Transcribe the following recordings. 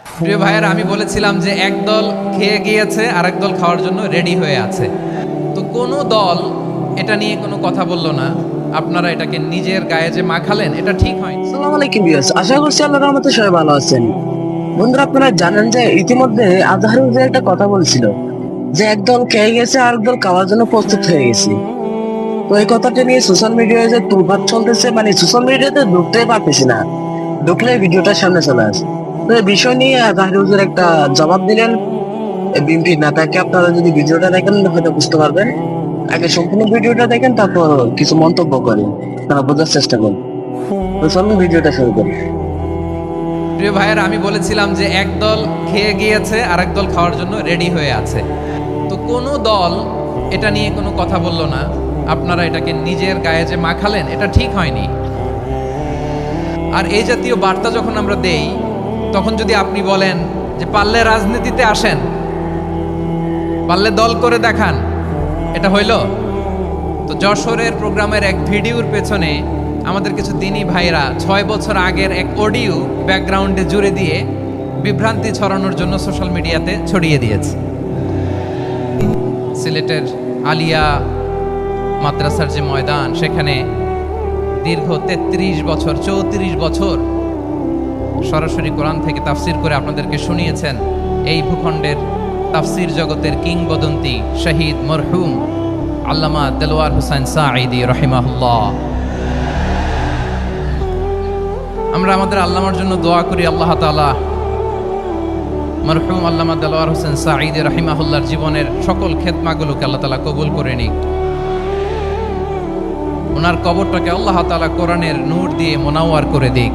প্রিয় ভাইয়ের, আমি বলেছিলাম যে এক দল খেয়ে গিয়েছে আর এক দল খাওয়ার জন্য রেডি হয়ে আছে। তো কোনো দল এটা নিয়ে কোনো কথা বলল না। আপনারা এটাকে নিজের গায়ে যে মাখালেন, এটা ঠিক হয়নি। আসসালামু আলাইকুম ভিউয়ার্স, আশা করছি আল্লাহর রহমতে সবাই ভালো আছেন। বন্ধুরা, আপনারা জানেন যে ইতিমধ্যে আজহার হুজুর একটা কথা বলছিল, যে একদল খেয়ে গেছে আর একদল খাওয়ার জন্য প্রস্তুত হয়ে গেছে। তো এই কথাটা নিয়ে সোশ্যাল মিডিয়ায় যে তুলপাত চলতেছে মানে সোশ্যাল মিডিয়াতে ঢুকতেই পারতেছি না। ঢুকলে ভিডিওটা সামনে চলে আসে। বিষয় নিয়ে আজহার হুজুর একটা জবাব দিলেন। বিএমপি নেতাকে আপনারা যদি ভিডিওটা দেখেন, হয়তো বুঝতে পারবেন। আগে সম্পূর্ণ ভিডিওটা দেখেন, তারপর কিছু মন্তব্য করেন। তারা বোঝার চেষ্টা করুন। চলুন ভিডিওটা শুরু করি। প্রিয় ভাইয়ের, আমি বলেছিলাম যে খেয়ে গিয়েছে আর এক দল খাওয়ার জন্য রেডি হয়ে আছে। তো কোনো দল এটা নিয়ে কোনো কথা বলল না। আপনারা এটাকে নিজের গায়ে যে মাখালেন, এটা ঠিক হয়নি। আর এই জাতীয় বার্তা যখন আমরা দেই তখন যদি আপনি বলেন যে পারলে রাজনীতিতে আসেন, পারলে দল করে দেখান, এটা হইল? তো যশোরের প্রোগ্রামের এক ভিডিওর পেছনে আমাদের কিছু দিনী ভাইরা ছয় বছর আগের এক অডিও ব্যাকগ্রাউন্ডে জুড়ে দিয়ে বিভ্রান্তি ছড়ানোর জন্য সোশ্যাল মিডিয়াতে ছড়িয়ে দিয়েছে। সিলেটের আলিয়া মাদ্রাসার যে ময়দান, সেখানে দীর্ঘ তেত্রিশ বছর, চৌত্রিশ বছর সরাসরি কোরআন থেকে তাফসির করে আপনাদেরকে শুনিয়েছেন এই ভূখণ্ডের তাফসির জগতের কিংবদন্তি শহীদ মরহুম আল্লামা দেলোয়ার হুসাইন সাঈদি রহিমাহুল্লাহ। আমরা আমাদের আল্লামার জন্য দোয়া করি, আল্লাহ তাআলা মরহুম আল্লামা দেলোয়ার হোসেন সাঈদি রহিমাহুল্লাহর জীবনের সকল খেদমাগুলোকে আল্লাহ তাআলা কবুল করে নিক। ওনার কবরটাকে আল্লাহ তাআলা কোরআনের নূর দিয়ে মোনাওয়ার করে দিক।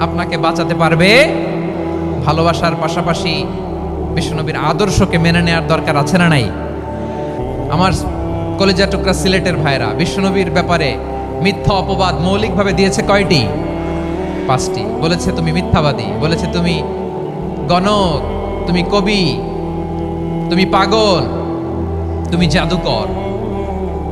আপনাকে বাঁচাতে পারবে। ভালোবাসার পাশাপাশি বিশ্বনবীর আদর্শকে মেনে নেওয়ার দরকার আছে না নাই? আমার কলেজা টুকরা সিলেটের ভাইরা বিশ্বনবীর ব্যাপারে মিথ্যা অপবাদ মৌলিকভাবে দিয়েছে কয়টি? পাঁচটি। বলেছে, তুমি মিথ্যাবাদী। বলেছে, তুমি গণক। তুমি কবি। তুমি পাগল। তুমি জাদুকর।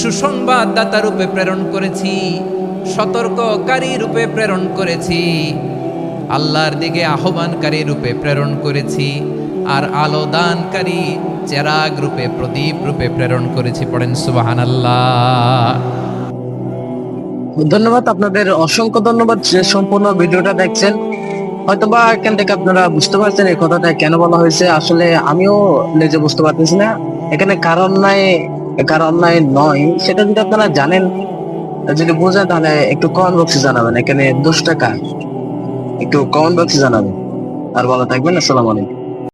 সুসংবাদদাতা রূপে প্রেরণ করেছি, সতর্ককারী রূপে প্রেরণ করেছি, আল্লাহর দিকে আহ্বানকারী রূপে প্রেরণ করেছি, আর আলো দানকারী চেরাগ রূপে, প্রদীপ রূপে প্রেরণ করেছি। পড়েন সুবাহান আল্লাহ ধন্যবাদ আপনাদের, অসংখ্য ধন্যবাদ সম্পূর্ণ ভিডিওটা দেখছেন। হয়তোবা এখান থেকে আপনারা বুঝতে পারছেন এই কথাটা কেন বলা হয়েছে। আসলে আমিও নিজে বুঝতে পারতেছি না। এখানে কারণ নাই কারণ অন্যায় নয়, সেটা যদি আপনারা জানেন, যদি বোঝেন তাহলে একটু কমেন্ট বক্সে জানাবেন, এখানে দোষটা টাকা। একটু কমেন্ট বক্সে জানাবেন। আর ভালো থাকবেন, আসসালামু আলাইকুম।